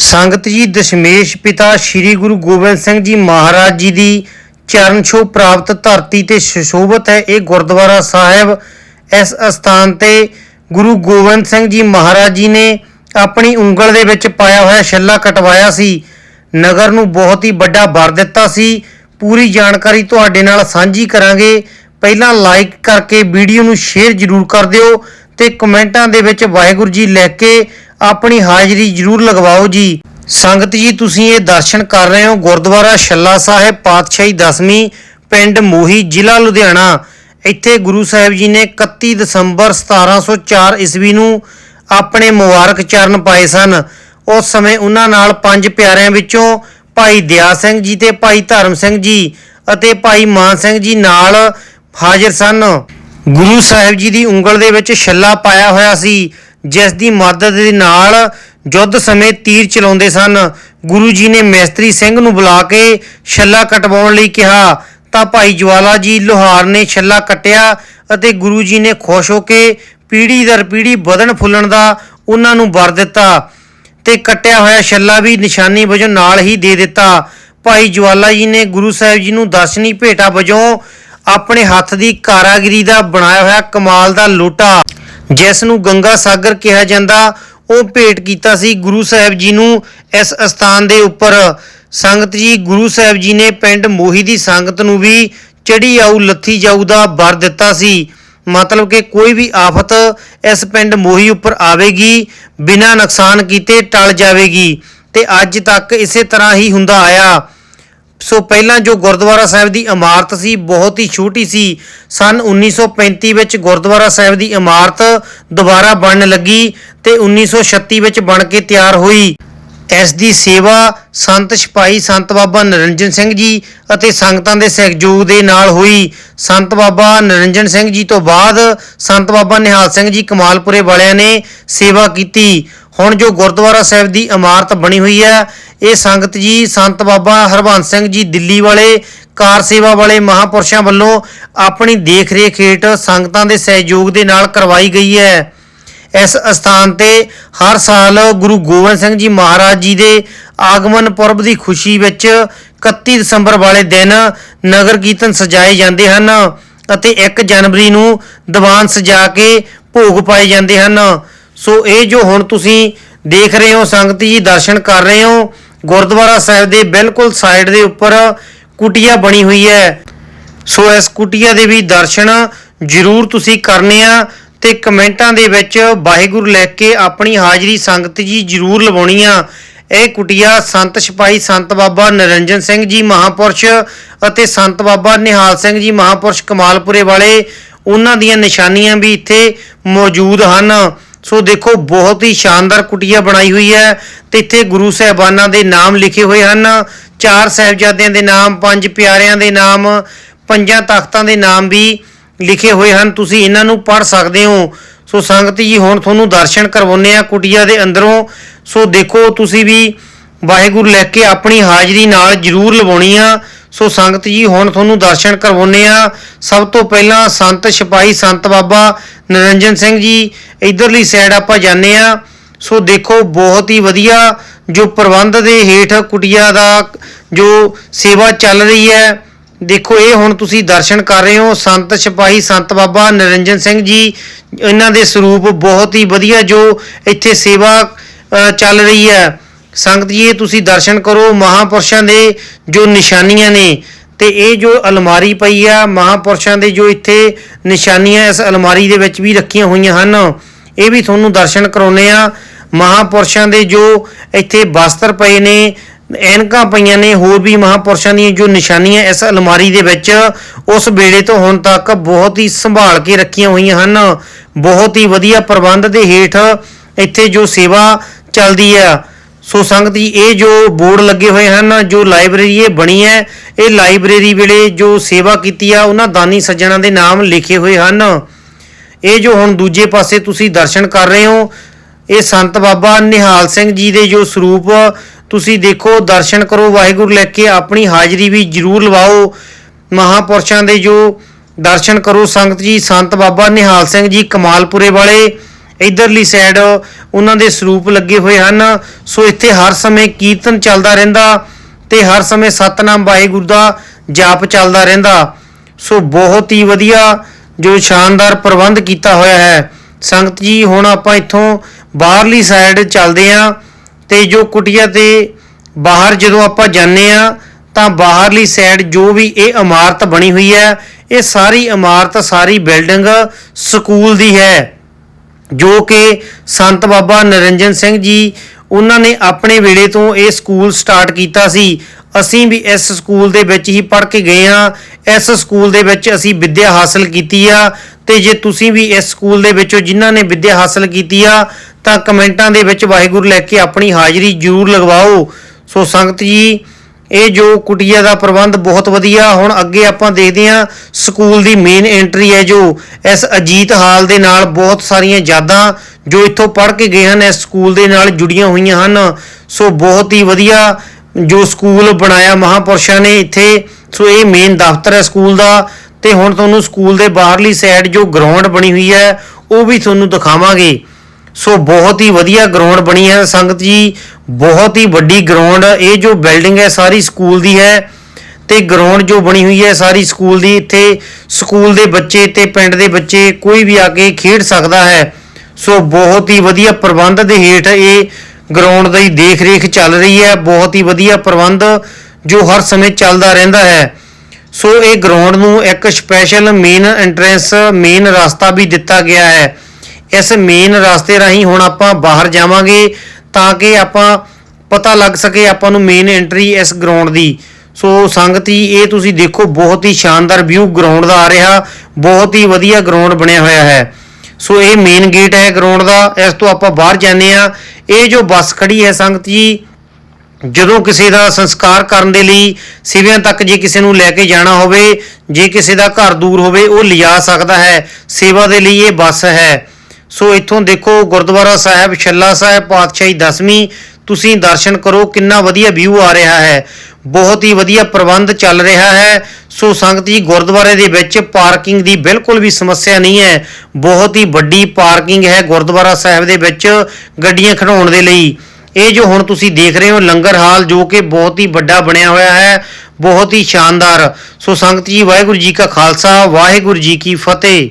ਸੰਗਤ ਜੀ ਦਸ਼ਮੇਸ਼ ਪਿਤਾ ਸ੍ਰੀ ਗੁਰੂ ਗੋਬਿੰਦ ਸਿੰਘ ਜੀ ਮਹਾਰਾਜ ਜੀ ਦੀ ਚਰਨ ਛੋਹ ਪ੍ਰਾਪਤ ਧਰਤੀ ਤੇ ਸੁਸ਼ੋਭਿਤ ਹੈ। ਇਹ ਗੁਰਦੁਆਰਾ ਸਾਹਿਬ ਇਸ ਅਸਥਾਨ ਤੇ ਗੁਰੂ ਗੋਬਿੰਦ ਸਿੰਘ ਜੀ ਮਹਾਰਾਜ ਜੀ ਨੇ ਆਪਣੀ ਉਂਗਲ ਦੇ ਵਿੱਚ ਪਾਇਆ ਹੋਇਆ ਛੱਲਾ ਕਟਵਾਇਆ ਸੀ। ਨਗਰ ਨੂੰ ਬਹੁਤ ਹੀ ਵੱਡਾ ਵਰ ਦਿੱਤਾ ਸੀ। ਪੂਰੀ ਜਾਣਕਾਰੀ ਤੁਹਾਡੇ ਨਾਲ ਸਾਂਝੀ ਕਰਾਂਗੇ। ਪਹਿਲਾਂ ਲਾਈਕ ਕਰਕੇ ਵੀਡੀਓ ਨੂੰ ਸ਼ੇਅਰ ਜ਼ਰੂਰ ਕਰ ਦਿਓ ਤੇ ਕਮੈਂਟਾਂ ਦੇ ਵਿੱਚ ਵਾਹਿਗੁਰੂ ਜੀ ਲਿਖ ਕੇ ਆਪਣੀ ਹਾਜ਼ਰੀ ਜ਼ਰੂਰ ਲਗਵਾਓ ਜੀ। ਸੰਗਤ ਜੀ, ਤੁਸੀਂ ਇਹ ਦਰਸ਼ਨ ਕਰ ਰਹੇ ਹੋ ਗੁਰਦੁਆਰਾ ਛੱਲਾ ਸਾਹਿਬ, ਪਾਤਸ਼ਾਹੀ ਦਸਵੀਂ, ਪਿੰਡ ਮੋਹੀ, ਜ਼ਿਲ੍ਹਾ ਲੁਧਿਆਣਾ। ਇੱਥੇ ਗੁਰੂ ਸਾਹਿਬ ਜੀ ਨੇ 31 ਦਸੰਬਰ 1704 ਈਸਵੀ ਨੂੰ ਆਪਣੇ ਮੁਬਾਰਕ ਚਰਨ ਪਾਏ ਸਨ। ਉਸ ਸਮੇਂ ਉਹਨਾਂ ਨਾਲ ਪੰਜ ਪਿਆਰਿਆਂ ਵਿੱਚੋਂ ਭਾਈ ਦਿਆ ਸਿੰਘ ਜੀ ਤੇ ਭਾਈ ਧਰਮ ਸਿੰਘ ਜੀ ਅਤੇ ਭਾਈ ਮਾਨ ਸਿੰਘ ਜੀ ਨਾਲ ਹਾਜ਼ਰ ਸਨ। ਗੁਰੂ ਸਾਹਿਬ ਜੀ ਦੀ ਉਂਗਲ ਦੇ ਵਿੱਚ ਛੱਲਾ ਪਾਇਆ ਹੋਇਆ ਸੀ। ਜਿਸ ਦੀ ਮਦਦ ਦੇ ਨਾਲ ਯੁੱਧ ਸਮੇਂ ਤੀਰ ਚਲਾਉਂਦੇ ਸਨ। ਗੁਰੂ ਜੀ ਨੇ ਮੈਸਤਰੀ ਸਿੰਘ ਨੂੰ ਬੁਲਾ ਕੇ ਛੱਲਾ ਕਟਵਾਉਣ ਲਈ ਕਿਹਾ। ਤਾਂ ਭਾਈ ਜਵਾਲਾ ਜੀ ਲੋਹਾਰ ਨੇ ਛੱਲਾ ਕੱਟਿਆ ਅਤੇ ਗੁਰੂ ਜੀ ਨੇ ਖੁਸ਼ ਹੋ ਕੇ ਪੀੜੀ ਦਰ ਪੀੜੀ ਵਧਣ ਫੁੱਲਣ ਦਾ ਉਹਨਾਂ ਨੂੰ ਵਰ ਦਿੱਤਾ ਤੇ ਕੱਟਿਆ ਹੋਇਆ ਛੱਲਾ ਵੀ ਨਿਸ਼ਾਨੀ ਵਜੋਂ ਨਾਲ ਹੀ ਦੇ ਦਿੱਤਾ। ਭਾਈ ਜਵਾਲਾ ਜੀ ਨੇ ਗੁਰੂ ਸਾਹਿਬ ਜੀ ਨੂੰ ਦਰਸ਼ਨੀ ਭੇਟਾ ਵਜੋਂ ਆਪਣੇ ਹੱਥ ਦੀ ਕਾਰਾਗਰੀ ਦਾ ਬਣਾਇਆ ਹੋਇਆ ਕਮਾਲ ਦਾ ਲੋਟਾ ਜਿਸ ਨੂੰ ਗੰਗਾ ਸਾਗਰ ਕਿਹਾ ਜਾਂਦਾ, ਉਹ ਭੇਟ ਕੀਤਾ ਸੀ ਗੁਰੂ ਸਾਹਿਬ ਜੀ ਨੂੰ ਇਸ ਅਸਥਾਨ ਦੇ ਉੱਪਰ। ਸੰਗਤ ਜੀ, ਗੁਰੂ ਸਾਹਿਬ ਜੀ ਨੇ ਪਿੰਡ ਮੋਹੀ ਦੀ ਸੰਗਤ ਨੂੰ ਵੀ ਚੜੀ ਆਊ ਲੱਥੀ ਜਾਊ ਦਾ ਵਰ ਦਿੱਤਾ ਸੀ। ਮਤਲਬ ਕਿ ਕੋਈ ਵੀ ਆਫਤ ਇਸ ਪਿੰਡ ਮੋਹੀ ਉੱਪਰ ਆਵੇਗੀ, ਬਿਨਾਂ ਨੁਕਸਾਨ ਕੀਤੇ ਟਲ ਜਾਵੇਗੀ। ਤੇ ਅੱਜ ਤੱਕ ਇਸੇ ਤਰ੍ਹਾਂ ਹੀ ਹੁੰਦਾ ਆਇਆ। ਸੋ ਪਹਿਲਾਂ ਜੋ ਗੁਰਦੁਆਰਾ ਸਾਹਿਬ ਦੀ ਇਮਾਰਤ ਸੀ, ਬਹੁਤ ਹੀ ਛੋਟੀ ਸੀ, ਸਨ 1935 ਵਿੱਚ ਗੁਰਦੁਆਰਾ ਸਾਹਿਬ ਦੀ ਇਮਾਰਤ ਦੁਬਾਰਾ ਬਣਨ ਲੱਗੀ ਤੇ 1936 ਵਿੱਚ ਬਣ ਕੇ ਤਿਆਰ ਹੋਈ। ਇਸ ਦੀ ਸੇਵਾ ਸੰਤ ਸਿਪਾਹੀ ਸੰਤ ਬਾਬਾ ਨਰਿੰਜਨ ਸਿੰਘ ਜੀ ਅਤੇ ਸੰਗਤਾਂ ਦੇ ਸਹਿਯੋਗ ਦੇ ਨਾਲ ਹੋਈ। ਸੰਤ ਬਾਬਾ ਨਰਿੰਜਨ ਸਿੰਘ ਜੀ ਤੋਂ ਬਾਅਦ ਸੰਤ ਬਾਬਾ ਨਿਹਾਲ ਸਿੰਘ ਜੀ ਕਮਾਲਪੁਰੇ ਵਾਲਿਆਂ ਨੇ ਸੇਵਾ ਕੀਤੀ। ਹੁਣ ਜੋ ਗੁਰਦੁਆਰਾ ਸਾਹਿਬ ਦੀ ਇਮਾਰਤ ਬਣੀ ਹੋਈ ਹੈ, ਇਹ ਸੰਗਤ ਜੀ, ਸੰਤ ਬਾਬਾ ਹਰਬੰਸ ਸਿੰਘ ਜੀ ਦਿੱਲੀ ਵਾਲੇ, ਕਾਰ ਸੇਵਾ ਵਾਲੇ ਮਹਾਪੁਰਸ਼ਾਂ ਵੱਲੋਂ ਆਪਣੀ ਦੇਖ-ਰੇਖ ਹੇਠ ਸੰਗਤਾਂ ਦੇ ਸਹਿਯੋਗ ਦੇ ਨਾਲ ਕਰਵਾਈ ਗਈ ਹੈ। ਇਸ ਅਸਥਾਨ ਤੇ ਹਰ ਸਾਲ ਗੁਰੂ ਗੋਬਿੰਦ ਸਿੰਘ ਜੀ ਮਹਾਰਾਜ ਜੀ ਦੇ ਆਗਮਨ ਪੁਰਬ ਦੀ ਖੁਸ਼ੀ ਵਿੱਚ 31 ਦਸੰਬਰ ਵਾਲੇ ਦਿਨ ਨਗਰ ਕੀਰਤਨ ਸਜਾਏ ਜਾਂਦੇ ਹਨ ਅਤੇ 1 ਜਨਵਰੀ ਨੂੰ ਦੀਵਾਨ ਸਜਾ ਕੇ ਭੋਗ ਪਾਏ ਜਾਂਦੇ ਹਨ। ਸੋ ਇਹ ਜੋ ਹੁਣ ਤੁਸੀਂ ਦੇਖ ਰਹੇ ਹੋ, ਸੰਗਤ ਜੀ ਦਰਸ਼ਨ ਕਰ ਰਹੇ ਹੋ, ਗੁਰਦੁਆਰਾ ਸਾਹਿਬ ਦੇ ਬਿਲਕੁਲ ਸਾਈਡ ਦੇ ਉੱਪਰ ਕੁਟੀਆ ਬਣੀ ਹੋਈ ਹੈ। ਸੋ ਇਸ ਕੁਟੀਆ ਦੇ ਵੀ ਦਰਸ਼ਨ ਜ਼ਰੂਰ ਤੁਸੀਂ ਕਰਨੇ ਆ ਤੇ ਕਮੈਂਟਾਂ ਦੇ ਵਿੱਚ ਵਾਹਿਗੁਰੂ ਲਿਖ ਕੇ ਆਪਣੀ ਹਾਜ਼ਰੀ ਸੰਗਤ ਜੀ ਜ਼ਰੂਰ ਲਵਾਉਣੀ ਆ। ਇਹ ਕੁਟੀਆ ਸੰਤ ਸਿਪਾਹੀ ਸੰਤ ਬਾਬਾ ਨਰਿੰਜਨ ਸਿੰਘ ਜੀ ਮਹਾਪੁਰਸ਼ ਅਤੇ ਸੰਤ ਬਾਬਾ ਨਿਹਾਲ ਸਿੰਘ ਜੀ ਮਹਾਪੁਰਸ਼ ਕਮਾਲਪੁਰੇ ਵਾਲੇ, ਉਹਨਾਂ ਦੀਆਂ ਨਿਸ਼ਾਨੀਆਂ ਵੀ ਇੱਥੇ ਮੌਜੂਦ ਹਨ। ਸੋ ਦੇਖੋ, ਬਹੁਤ ਹੀ ਸ਼ਾਨਦਾਰ ਕੁਟੀਆ ਬਣਾਈ ਹੋਈ ਹੈ ਤੇ ਇੱਥੇ ਗੁਰੂ ਸਾਹਿਬਾਨਾਂ ਦੇ ਨਾਮ ਲਿਖੇ ਹੋਏ ਹਨ। ਚਾਰ ਸਾਹਿਬਜ਼ਾਦਿਆਂ ਦੇ ਨਾਮ, ਪੰਜ ਪਿਆਰਿਆਂ ਦੇ ਨਾਮ, ਪੰਜਾਂ ਤਖਤਾਂ ਦੇ ਨਾਮ ਵੀ ਲਿਖੇ ਹੋਏ ਹਨ। ਤੁਸੀਂ ਇਹਨਾਂ ਨੂੰ ਪੜ੍ਹ ਸਕਦੇ ਹੋ। ਸੋ ਸੰਗਤ ਜੀ, ਹੁਣ ਤੁਹਾਨੂੰ ਦਰਸ਼ਨ ਕਰਵਾਉਨੇ ਆ ਕੁਟੀਆ ਦੇ ਅੰਦਰੋਂ। ਸੋ ਦੇਖੋ, ਤੁਸੀਂ ਵੀ ਵਾਹਿਗੁਰੂ ਲੈ ਕੇ ਆਪਣੀ ਹਾਜ਼ਰੀ ਨਾਲ ਜਰੂਰ ਲਵਾਉਣੀ ਆ। ਸੋ ਸੰਗਤ ਜੀ, ਹੁਣ ਤੁਹਾਨੂੰ ਦਰਸ਼ਨ ਕਰਵਾਉਨੇ ਆ। ਸਭ ਤੋਂ ਪਹਿਲਾਂ ਸੰਤ ਸਿਪਾਹੀ ਸੰਤ ਬਾਬਾ ਨਰਿੰਜਨ ਸਿੰਘ ਜੀ, ਇਧਰਲੀ ਸਾਈਡ ਆਪਾਂ ਜਾਂਦੇ ਆ। ਸੋ ਦੇਖੋ, ਬਹੁਤ ਹੀ ਵਧੀਆ ਜੋ ਪ੍ਰਬੰਧ ਦੇ ਹੇਠ ਕੁਟੀਆ ਦਾ ਜੋ ਸੇਵਾ ਚੱਲ ਰਹੀ ਹੈ। ਦੇਖੋ, ਇਹ ਹੁਣ ਤੁਸੀਂ ਦਰਸ਼ਨ ਕਰ ਰਹੇ ਹੋ। ਸੰਤ ਸਿਪਾਹੀ ਸੰਤ ਬਾਬਾ ਨਰਿੰਜਨ ਸਿੰਘ ਜੀ, ਇਹਨਾਂ ਦੇ ਸਰੂਪ ਬਹੁਤ ਹੀ ਵਧੀਆ ਜੋ ਇੱਥੇ ਸੇਵਾ ਚੱਲ ਰਹੀ ਹੈ। ਸੰਗਤ ਜੀ, ਇਹ ਤੁਸੀਂ ਦਰਸ਼ਨ ਕਰੋ ਮਹਾਪੁਰਸ਼ਾਂ ਦੇ ਜੋ ਨਿਸ਼ਾਨੀਆਂ ਨੇ ਤੇ ਇਹ ਜੋ ਅਲਮਾਰੀ ਪਈ ਆ, ਮਹਾਪੁਰਸ਼ਾਂ ਦੇ ਜੋ ਇੱਥੇ ਨਿਸ਼ਾਨੀਆਂ ਇਸ ਅਲਮਾਰੀ ਦੇ ਵਿੱਚ ਵੀ ਰੱਖੀਆਂ ਹੋਈਆਂ ਹਨ, ਇਹ ਵੀ ਤੁਹਾਨੂੰ ਦਰਸ਼ਨ ਕਰਾਉਨੇ ਆ ਮਹਾਪੁਰਸ਼ਾਂ ਦੇ ਜੋ ਇੱਥੇ ਵਸਤਰ ਪਏ ਨੇ, ਐਨਕਾਂ ਪਈਆਂ ਨੇ, ਹੋਰ ਵੀ ਮਹਾਪੁਰਸ਼ਾਂ ਦੀਆਂ ਜੋ ਨਿਸ਼ਾਨੀਆਂ ਇਸ ਅਲਮਾਰੀ ਦੇ ਵਿੱਚ ਉਸ ਵੇਲੇ ਤੋਂ ਹੁਣ ਤੱਕ ਬਹੁਤ ਹੀ ਸੰਭਾਲ ਕੇ ਰੱਖੀਆਂ ਹੋਈਆਂ ਹਨ। ਬਹੁਤ ਹੀ ਵਧੀਆ ਪ੍ਰਬੰਧ ਦੇ ਹੇਠ ਇੱਥੇ ਜੋ ਸੇਵਾ ਚੱਲਦੀ ਆ ਸੋ ਸੰਗਤ ਜੀ ਇਹ ਜੋ ਬੋਰਡ ਲੱਗੇ ਹੋਏ ਹਨ, ਜੋ ਲਾਇਬ੍ਰੇਰੀ ਇਹ ਬਣੀ ਹੈ, ਇਹ ਲਾਇਬ੍ਰੇਰੀ ਵੇਲੇ ਜੋ ਸੇਵਾ ਕੀਤੀ ਆ, ਉਹਨਾਂ ਦਾਨੀ ਸੱਜਣਾ ਦੇ ਨਾਮ ਲਿਖੇ ਹੋਏ ਹਨ। ਇਹ ਜੋ ਹੁਣ ਦੂਜੇ ਪਾਸੇ ਤੁਸੀਂ ਦਰਸ਼ਨ ਕਰ ਰਹੇ ਹੋ, ਇਹ ਸੰਤ ਬਾਬਾ ਨਿਹਾਲ ਸਿੰਘ ਜੀ ਦੇ ਜੋ ਸਰੂਪ, ਤੁਸੀਂ ਦੇਖੋ, ਦਰਸ਼ਨ ਕਰੋ, ਵਾਹਿਗੁਰੂ ਲੈ ਕੇ ਆਪਣੀ ਹਾਜ਼ਰੀ ਵੀ ਜਰੂਰ ਲਵਾਓ। ਮਹਾਪੁਰਸ਼ਾਂ ਦੇ ਜੋ ਦਰਸ਼ਨ ਕਰੋ ਸੰਗਤ ਜੀ, ਸੰਤ ਬਾਬਾ ਨਿਹਾਲ ਸਿੰਘ ਜੀ ਕਮਾਲਪੁਰੇ ਵਾਲੇ ਇਧਰਲੀ ਸਾਈਡ ਉਹਨਾਂ ਦੇ ਸਰੂਪ ਲੱਗੇ ਹੋਏ ਹਨ। ਸੋ ਇੱਥੇ ਹਰ ਸਮੇਂ ਕੀਰਤਨ ਚੱਲਦਾ ਰਹਿੰਦਾ ਤੇ ਹਰ ਸਮੇਂ ਸਤਨਾਮ ਵਾਹਿਗੁਰੂ ਦਾ ਜਾਪ ਚੱਲਦਾ ਰਹਿੰਦਾ। ਸੋ ਬਹੁਤ ਹੀ ਵਧੀਆ ਜੋ ਸ਼ਾਨਦਾਰ ਪ੍ਰਬੰਧ ਕੀਤਾ ਹੋਇਆ ਹੈ। ਸੰਗਤ ਜੀ, ਹੁਣ ਆਪਾਂ ਇੱਥੋਂ ਬਾਹਰਲੀ ਸਾਈਡ ਚੱਲਦੇ ਆਂ ਤੇ ਜੋ ਕੁਟੀਆ ਤੇ ਬਾਹਰ ਜਦੋਂ ਆਪਾਂ ਜਾਂਦੇ ਆ ਤਾਂ ਬਾਹਰਲੀ ਸਾਈਡ ਜੋ ਵੀ ਇਹ ਇਮਾਰਤ ਬਣੀ ਹੋਈ ਹੈ, ਇਹ ਸਾਰੀ ਇਮਾਰਤ, ਸਾਰੀ ਬਿਲਡਿੰਗ ਸਕੂਲ ਦੀ ਹੈ। ਜੋ ਕਿ ਸੰਤ ਬਾਬਾ ਨਰਿੰਜਨ ਸਿੰਘ ਜੀ ਉਹਨਾਂ ਨੇ ਆਪਣੇ ਵੇਲੇ ਤੋਂ ਇਹ ਸਕੂਲ ਸਟਾਰਟ ਕੀਤਾ ਸੀ। ਅਸੀਂ ਵੀ ਇਸ ਸਕੂਲ ਦੇ ਵਿੱਚ ਹੀ ਪੜ੍ਹ ਕੇ ਗਏ ਆ ਇਸ ਸਕੂਲ ਦੇ ਵਿੱਚ ਅਸੀਂ ਵਿੱਦਿਆ ਹਾਸਲ ਕੀਤੀ ਆ। ਤੇ ਜੇ ਤੁਸੀਂ ਵੀ ਇਸ ਸਕੂਲ ਦੇ ਵਿੱਚੋਂ ਜਿਨ੍ਹਾਂ ਨੇ ਵਿੱਦਿਆ ਹਾਸਲ ਕੀਤੀ ਆ, ਤਾਂ ਕਮੈਂਟਾਂ ਦੇ ਵਿੱਚ ਵਾਹਿਗੁਰੂ ਲੈ ਕੇ ਆਪਣੀ ਹਾਜ਼ਰੀ ਜ਼ਰੂਰ ਲਗਵਾਓ। ਸੋ ਸੰਗਤ ਜੀ ਇਹ ਜੋ ਕੁਟੀਆ ਦਾ ਪ੍ਰਬੰਧ ਬਹੁਤ ਵਧੀਆ, ਹੁਣ ਅੱਗੇ ਆਪਾਂ ਦੇਖਦੇ ਹਾਂ, ਸਕੂਲ ਦੀ ਮੇਨ ਐਂਟਰੀ ਹੈ ਜੋ, ਇਸ ਅਜੀਤ ਹਾਲ ਦੇ ਨਾਲ ਬਹੁਤ ਸਾਰੀਆਂ ਯਾਦਾਂ ਜੋ ਇੱਥੋਂ ਪੜ੍ਹ ਕੇ ਗਏ ਹਨ, ਇਸ ਸਕੂਲ ਦੇ ਨਾਲ ਜੁੜੀਆਂ ਹੋਈਆਂ ਹਨ। ਸੋ ਬਹੁਤ ਹੀ ਵਧੀਆ ਜੋ ਸਕੂਲ ਬਣਾਇਆ ਮਹਾਪੁਰਸ਼ਾਂ ਨੇ ਇੱਥੇ, ਸੋ ਇਹ ਮੇਨ ਦਫ਼ਤਰ ਹੈ ਸਕੂਲ ਦਾ। ਤੇ ਹੁਣ ਤੁਹਾਨੂੰ ਸਕੂਲ ਦੇ ਬਾਹਰਲੀ ਸਾਈਡ ਜੋ ਗਰਾਊਂਡ ਬਣੀ ਹੋਈ ਹੈ, ਉਹ ਵੀ ਤੁਹਾਨੂੰ ਦਿਖਾਵਾਂਗੇ। ਸੋ ਬਹੁਤ ਹੀ ਵਧੀਆ ਗਰਾਊਂਡ ਬਣੀ ਹੈ। ਸੰਗਤ ਜੀ, ਬਹੁਤ ਹੀ ਵੱਡੀ ਗਰਾਊਂਡ ਇਹ ਜੋ ਬਿਲਡਿੰਗ ਹੈ ਸਾਰੀ ਸਕੂਲ ਦੀ ਹੈ ਤੇ ਗਰਾਊਂਡ ਜੋ ਬਣੀ ਹੋਈ ਹੈ ਸਾਰੀ ਸਕੂਲ ਦੀ, ਇੱਥੇ ਸਕੂਲ ਦੇ ਬੱਚੇ ਤੇ ਪਿੰਡ ਦੇ ਬੱਚੇ ਕੋਈ ਵੀ ਆ ਕੇ ਖੇਡ ਸਕਦਾ ਹੈ। ਸੋ ਬਹੁਤ ਹੀ ਵਧੀਆ ਪ੍ਰਬੰਧ ਦੇ ਹੇਠ ਇਹ ਗਰਾਊਂਡ ਦੀ ਦੇਖ ਰੇਖ ਚੱਲ ਰਹੀ ਹੈ। ਬਹੁਤ ਹੀ ਵਧੀਆ ਪ੍ਰਬੰਧ ਜੋ ਹਰ ਸਮੇਂ ਚੱਲਦਾ ਰਹਿੰਦਾ ਹੈ। ਸੋ ਇਹ ਗਰਾਊਂਡ ਨੂੰ ਇੱਕ ਸਪੈਸ਼ਲ ਮੇਨ ਐਂਟਰੈਂਸ ਮੇਨ ਰਸਤਾ ਵੀ ਦਿੱਤਾ ਗਿਆ ਹੈ। ਇਸ ਮੇਨ ਰਸਤੇ ਰਾਹੀਂ ਹੁਣ ਆਪਾਂ ਬਾਹਰ ਜਾਵਾਂਗੇ ਤਾਂ ਕਿ ਆਪਾਂ ਪਤਾ ਲੱਗ ਸਕੇ ਆਪਾਂ ਨੂੰ ਮੇਨ ਐਂਟਰੀ ਇਸ ਗਰਾਊਂਡ ਦੀ। ਸੋ ਸੰਗਤ ਜੀ ਇਹ ਤੁਸੀਂ ਦੇਖੋ, ਬਹੁਤ ਹੀ ਸ਼ਾਨਦਾਰ ਵਿਊ ਗਰਾਊਂਡ ਦਾ ਆ ਰਿਹਾ। ਬਹੁਤ ਹੀ ਵਧੀਆ ਗਰਾਊਂਡ ਬਣਿਆ ਹੋਇਆ ਹੈ। ਸੋ ਇਹ ਮੇਨ ਗੇਟ ਹੈ ਗਰਾਊਂਡ ਦਾ। ਇਸ ਤੋਂ ਆਪਾਂ ਬਾਹਰ ਜਾਂਦੇ ਆ ਇਹ ਜੋ ਬੱਸ ਖੜੀ ਹੈ ਸੰਗਤ ਜੀ ਜਦੋਂ ਕਿਸੇ ਦਾ ਸੰਸਕਾਰ ਕਰਨ ਦੇ ਲਈ ਸਿਵਿਆਂ ਤੱਕ ਜੇ ਕਿਸੇ ਨੂੰ ਲੈ ਕੇ ਜਾਣਾ ਹੋਵੇ, ਜੇ ਕਿਸੇ ਦਾ ਘਰ ਦੂਰ ਹੋਵੇ, ਉਹ ਲਿਜਾ ਸਕਦਾ ਹੈ। ਸੇਵਾ ਦੇ ਲਈ ਇਹ ਬੱਸ ਹੈ। ਸੋ ਇੱਥੋਂ ਦੇਖੋ ਗੁਰਦੁਆਰਾ ਸਾਹਿਬ, ਛੱਲਾ ਸਾਹਿਬ, ਪਾਤਸ਼ਾਹੀ ਦਸਵੀਂ, ਤੁਸੀਂ ਦਰਸ਼ਨ ਕਰੋ, ਕਿੰਨਾ ਵਧੀਆ ਵਿਊ ਆ ਰਿਹਾ ਹੈ। ਬਹੁਤ ਹੀ ਵਧੀਆ ਪ੍ਰਬੰਧ ਚੱਲ ਰਿਹਾ ਹੈ। ਸੋ ਸੰਗਤ ਜੀ, ਗੁਰਦੁਆਰੇ ਦੇ ਵਿੱਚ ਪਾਰਕਿੰਗ ਦੀ ਬਿਲਕੁਲ ਵੀ ਸਮੱਸਿਆ ਨਹੀਂ ਹੈ। ਬਹੁਤ ਹੀ ਵੱਡੀ ਪਾਰਕਿੰਗ ਹੈ ਗੁਰਦੁਆਰਾ ਸਾਹਿਬ ਦੇ ਵਿੱਚ ਗੱਡੀਆਂ ਖੜਾਉਣ ਦੇ ਲਈ। ਇਹ ਜੋ ਹੁਣ ਤੁਸੀਂ ਦੇਖ ਰਹੇ ਹੋ, ਲੰਗਰ ਹਾਲ ਜੋ ਕਿ ਬਹੁਤ ਹੀ ਵੱਡਾ ਬਣਿਆ ਹੋਇਆ ਹੈ, ਬਹੁਤ ਹੀ ਸ਼ਾਨਦਾਰ। ਸੋ ਸੰਗਤ ਜੀ, ਵਾਹਿਗੁਰੂ ਜੀ ਕਾ ਖਾਲਸਾ, ਵਾਹਿਗੁਰੂ ਜੀ ਕੀ ਫਤਿਹ।